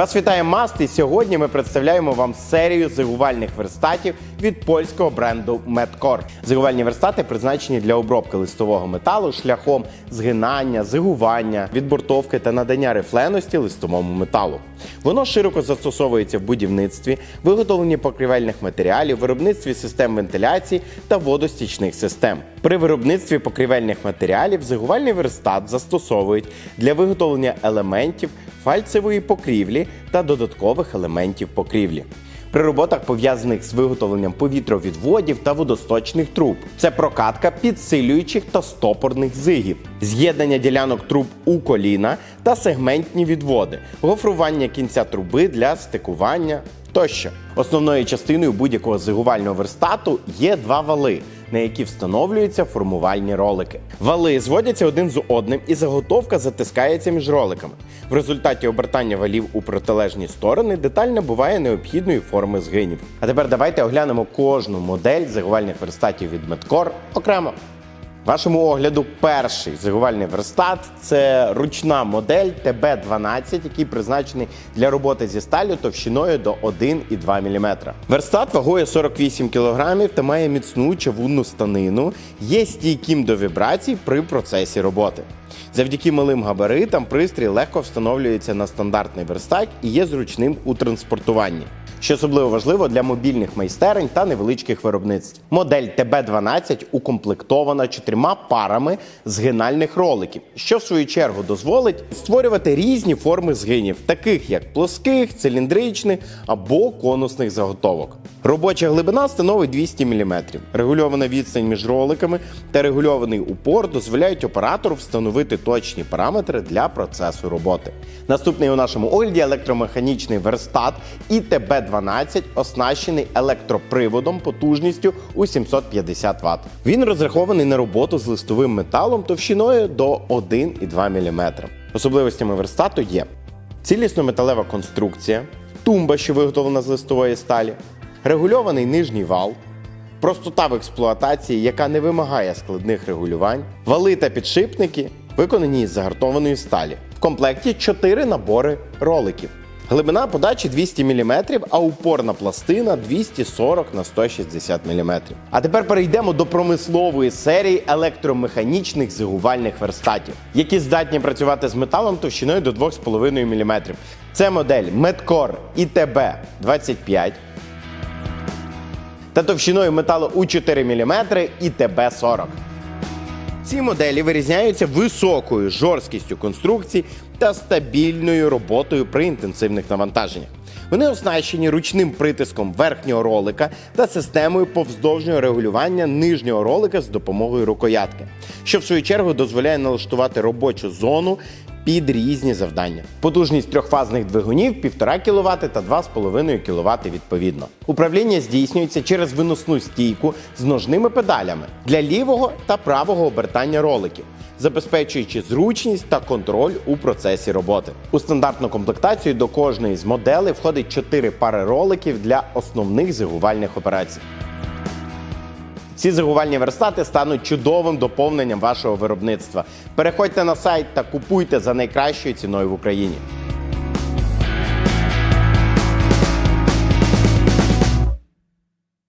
Вас вітає Маст, і сьогодні ми представляємо вам серію зигувальних верстатів від польського бренду Medcore. Зигувальні верстати призначені для обробки листового металу шляхом згинання, зигування, відбортовки та надання рифленості листовому металу. Воно широко застосовується в будівництві, виготовленні покрівельних матеріалів, виробництві систем вентиляції та водостічних систем. При виробництві покрівельних матеріалів зигувальний верстат застосовують для виготовлення елементів фальцевої покрівлі та додаткових елементів покрівлі. При роботах пов'язаних з виготовленням повітровідводів та водосточних труб це прокатка підсилюючих та стопорних зигів, з'єднання ділянок труб у коліна та сегментні відводи, гофрування кінця труби для стикування тощо. Основною частиною будь-якого зигувального верстату є два вали, на які встановлюються формувальні ролики. Вали зводяться один з одним, і заготовка затискається між роликами. В результаті обертання валів у протилежні сторони деталь набуває необхідної форми згинів. А тепер давайте оглянемо кожну модель загувальних верстатів від Medcore окремо. Вашому огляду перший зигувальний верстат це ручна модель ТБ-12, який призначений для роботи зі сталю товщиною до 1,2 мм. Верстат вагою 48 кг та має міцну чавунну станину, є стійким до вібрацій при процесі роботи. Завдяки малим габаритам пристрій легко встановлюється на стандартний верстак і є зручним у транспортуванні що особливо важливо для мобільних майстерень та невеличких виробництв. Модель ТБ-12 укомплектована чотирма парами згинальних роликів, що в свою чергу дозволить створювати різні форми згинів, таких як плоских, циліндричних або конусних заготовок. Робоча глибина становить 200 мм. Регульована відстань між роликами та регульований упор дозволяють оператору встановити точні параметри для процесу роботи. Наступний у нашому огляді електромеханічний верстат ІТБ-12 оснащений електроприводом потужністю у 750 Вт. Він розрахований на роботу з листовим металом товщиною до 1,2 мм. Особливостями верстату є цілісно металева конструкція, тумба, що виготовлена з листової сталі, регульований нижній вал, простота в експлуатації, яка не вимагає складних регулювань, вали та підшипники виконані із загартованої сталі. В комплекті 4 набори роликів. Глибина подачі 200 мм, а упорна пластина 240 на 160 мм. А тепер перейдемо до промислової серії електромеханічних зигувальних верстатів, які здатні працювати з металом товщиною до 2,5 мм. Це модель Medcore ITB 25 та товщиною металу у 4 мм ITB 40. Ці моделі вирізняються високою жорсткістю конструкцій та стабільною роботою при інтенсивних навантаженнях. Вони оснащені ручним притиском верхнього ролика та системою повздовжнього регулювання нижнього ролика з допомогою рукоятки, що в свою чергу дозволяє налаштувати робочу зону під різні завдання. Потужність трьохфазних двигунів 1,5 кВт та 2,5 кВт відповідно. Управління здійснюється через виносну стійку з ножними педалями для лівого та правого обертання роликів. Забезпечуючи зручність та контроль у процесі роботи. У стандартну комплектацію до кожної з моделей входить 4 пари роликів для основних зигувальних операцій. Ці зигувальні верстати стануть чудовим доповненням вашого виробництва. Переходьте на сайт та купуйте за найкращою ціною в Україні.